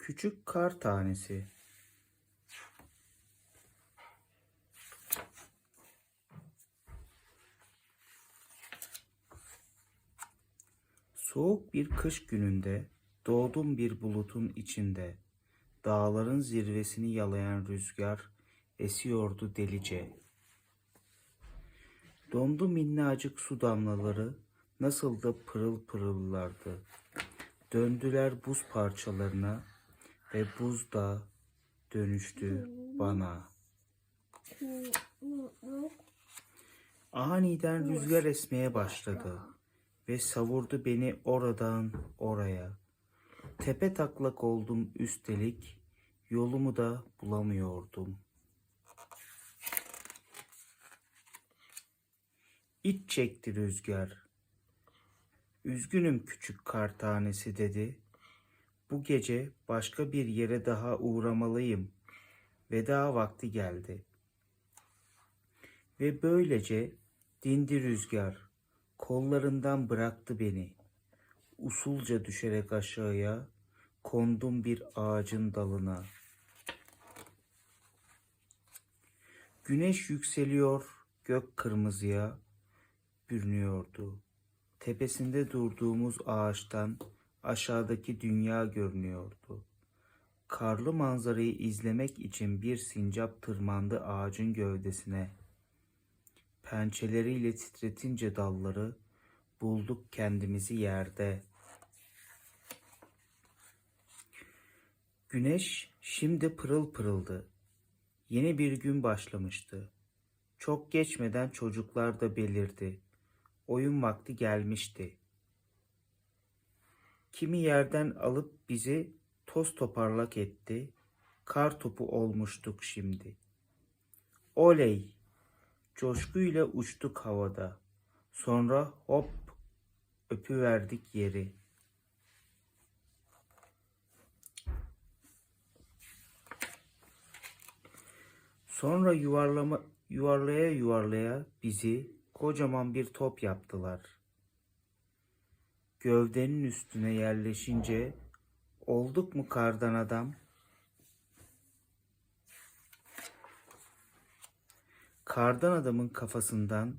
Küçük kar tanesi. Soğuk bir kış gününde doğdum bir bulutun içinde. Dağların zirvesini yalayan rüzgar esiyordu delice. Dondu minnacık su damlaları nasıl da pırıl pırıllardı. Döndüler buz parçalarına ve buz da dönüştü bana. Aniden rüzgar esmeye başladı ve savurdu beni oradan oraya. Tepe taklak oldum üstelik yolumu da bulamıyordum. İç çekti rüzgar. Üzgünüm küçük kar tanesi dedi. Bu gece başka bir yere daha uğramalıyım. Veda vakti geldi. Ve böylece dindi rüzgar. Kollarından bıraktı beni. Usulca düşerek aşağıya kondum bir ağacın dalına. Güneş yükseliyor gök kırmızıya bürünüyordu. Tepesinde durduğumuz ağaçtan aşağıdaki dünya görünüyordu. Karlı manzarayı izlemek için bir sincap tırmandı ağacın gövdesine. Pençeleriyle titretince dalları bulduk kendimizi yerde. Güneş şimdi pırıl pırıldı. Yeni bir gün başlamıştı. Çok geçmeden çocuklar da belirdi. Oyun vakti gelmişti. Kimi yerden alıp bizi toz toparlak etti. Kar topu olmuştuk şimdi. Oley! Coşkuyla uçtuk havada. Sonra hop öpüverdik yeri. Sonra yuvarlama, yuvarlaya yuvarlaya bizi kocaman bir top yaptılar. Gövdenin üstüne yerleşince olduk mu kardan adam? Kardan adamın kafasından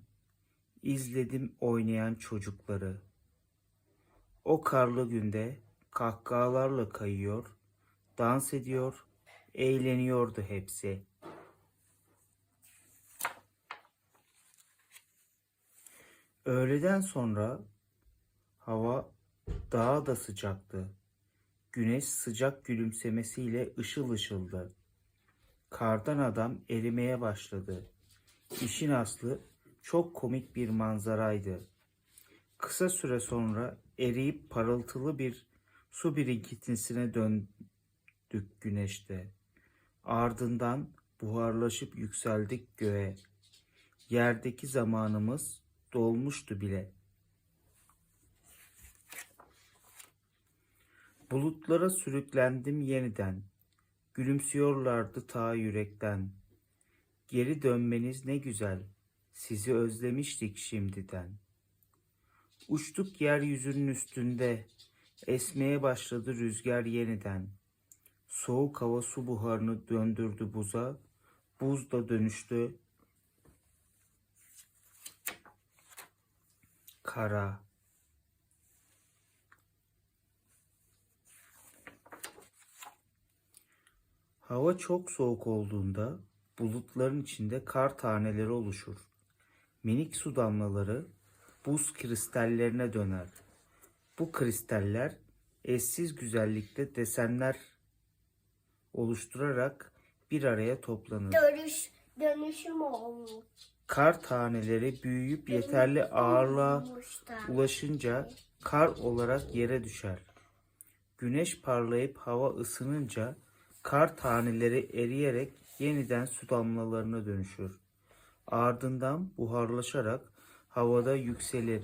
izledim oynayan çocukları. O karlı günde kahkahalarla kayıyor, dans ediyor, eğleniyordu hepsi. Öğleden sonra hava daha da sıcaktı. Güneş sıcak gülümsemesiyle ışıl ışıldı. Kardan adam erimeye başladı. İşin aslı çok komik bir manzaraydı. Kısa süre sonra eriyip parıltılı bir su birikintisine döndük güneşte. Ardından buharlaşıp yükseldik göğe. Yerdeki zamanımız dolmuştu bile. Bulutlara sürüklendim yeniden. Gülümsüyorlardı ta yürekten. Geri dönmeniz ne güzel. Sizi özlemiştik şimdiden. Uçtuk yeryüzünün üstünde. Esmeye başladı rüzgar yeniden. Soğuk hava su buharını döndürdü buza. Buz da dönüştü kara. Hava çok soğuk olduğunda bulutların içinde kar taneleri oluşur. Minik su damlaları buz kristallerine döner. Bu kristaller eşsiz güzellikte desenler oluşturarak bir araya toplanır. Dönüş, dönüşüm olmuş. Kar taneleri büyüyüp yeterli ağırlığa ulaşınca kar olarak yere düşer. Güneş parlayıp hava ısınınca kar taneleri eriyerek yeniden su damlalarına dönüşür. Ardından buharlaşarak havada yükselir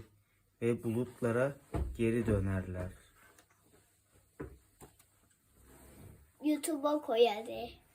ve bulutlara geri dönerler. YouTube'a koy hadi.